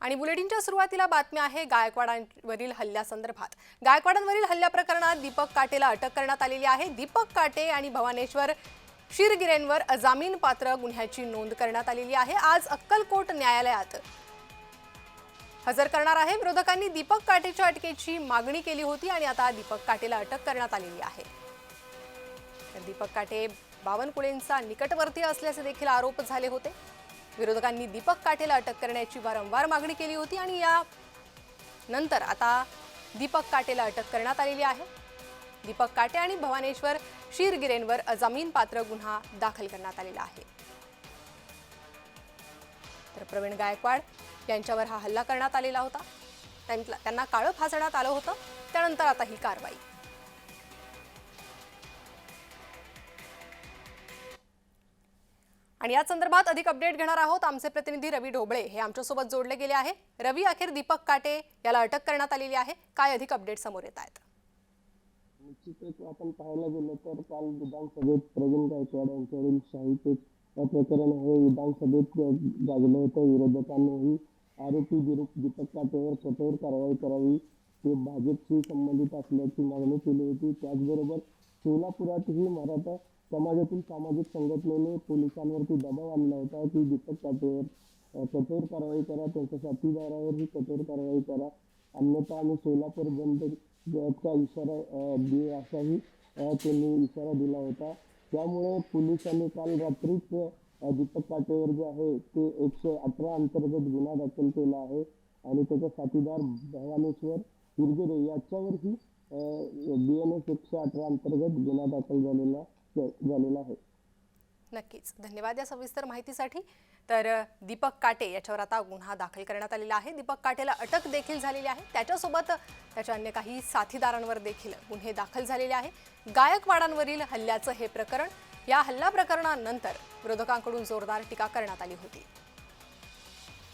आणि बुलेटिनच्या सुरुवातीला बातमी आहे गायकवाडांवरील हल्ल्यासंदर्भात गायकवाडांवरील हल्ल्या प्रकरणात दीपक काटेला अटक करण्यात आलेली आहे. दीपक काटे आणि भवानेश्वर शिरगिरेंवर अजामीन पात्र गुन्ह्याची नोंद करण्यात आलेली आहे. आज अक्कलकोट न्यायालयात हजर करणार आहे. विरोधकांनी दीपक काटेच्या अटकेची मागणी केली होती आणि आता दीपक काटेला अटक करण्यात आलेली आहे. तर दीपक काटे बावनकुळेंचा निकटवर्तीय असल्याचे देखील आरोप झाले होते. विरोधकांनी दीपक काठेला अटक करण्याची वारंवार मागणी केली होती आणि या नंतर आता दीपक काटेला अटक करण्यात आलेली आहे. दीपक काटे आणि भवानेश्वर शिरगिरेंवर अजामीन पात्र गुन्हा दाखल करण्यात आलेला आहे. तर प्रवीण गायकवाड यांच्यावर हा हल्ला करण्यात आलेला होता. त्यांना काळं फासण्यात आलं होतं. त्यानंतर आता ही कारवाई. आणि या संदर्भात अधिक अपडेट घेणार आहोत आमचे प्रतिनिधी रवी ढोबळे. हे आमच्यासोबत जोडले गेले आहे. रवी अखेर दीपक काटे याला अटक करण्यात आलेली आहे. काय अधिक अपडेट समोर येत आहेत? निश्चितच आपण पाहायला गेलो तर काल विधानसभेत प्रवीण गायकवाड यांच्यावरील शाहीपेच प्रकरण हे विधानसभेत गाजलं होतं. विरोधकांनीही आरोपी दिरू- दीपक काटेवर कठोर कारवाई करावी हे भाजपशी संबंधित असल्याची मागणी केली होती. त्याचबरोबर सोलापुरातही मराठा समाजातील सामाजिक संघटनेने पोलिसांवरती दबाव आणला होता की दीपक काटेवर कठोर कारवाई करा त्यांच्या साथीदारावरही कठोर कारवाई करा. अन्यथा आम्ही सोलापूर बंद चा इशारा अ, देऊ असाही त्यांनी इशारा दिला होता. त्यामुळे पोलिसांनी काल रात्रीच दीपक काटेवर जे आहे ते एकशे अठरा अंतर्गत गुन्हा दाखल केला आहे. आणि त्याचा साथीदार भवानेश्वर हिरगिरे याच्यावरही बी एन एस एकशे अठरा अंतर्गत गुन्हा दाखल झालेला झालेला आहे. नक्कीच. धन्यवाद या सविस्तर माहितीसाठी. तर दीपक काटे याच्यावर आता गुन्हा दाखल करण्यात आलेला आहे. दीपक काटेला अटक देखील झालेली आहे. त्याच्यासोबत त्याच्या अन्य काही साथीदारांवर देखील गुन्हे दाखल झालेले आहे. गायकवाडांवरील हल्ल्याचं हे प्रकरण या हल्ला प्रकरणानंतर विरोधकांकडून जोरदार टीका करण्यात आली होती.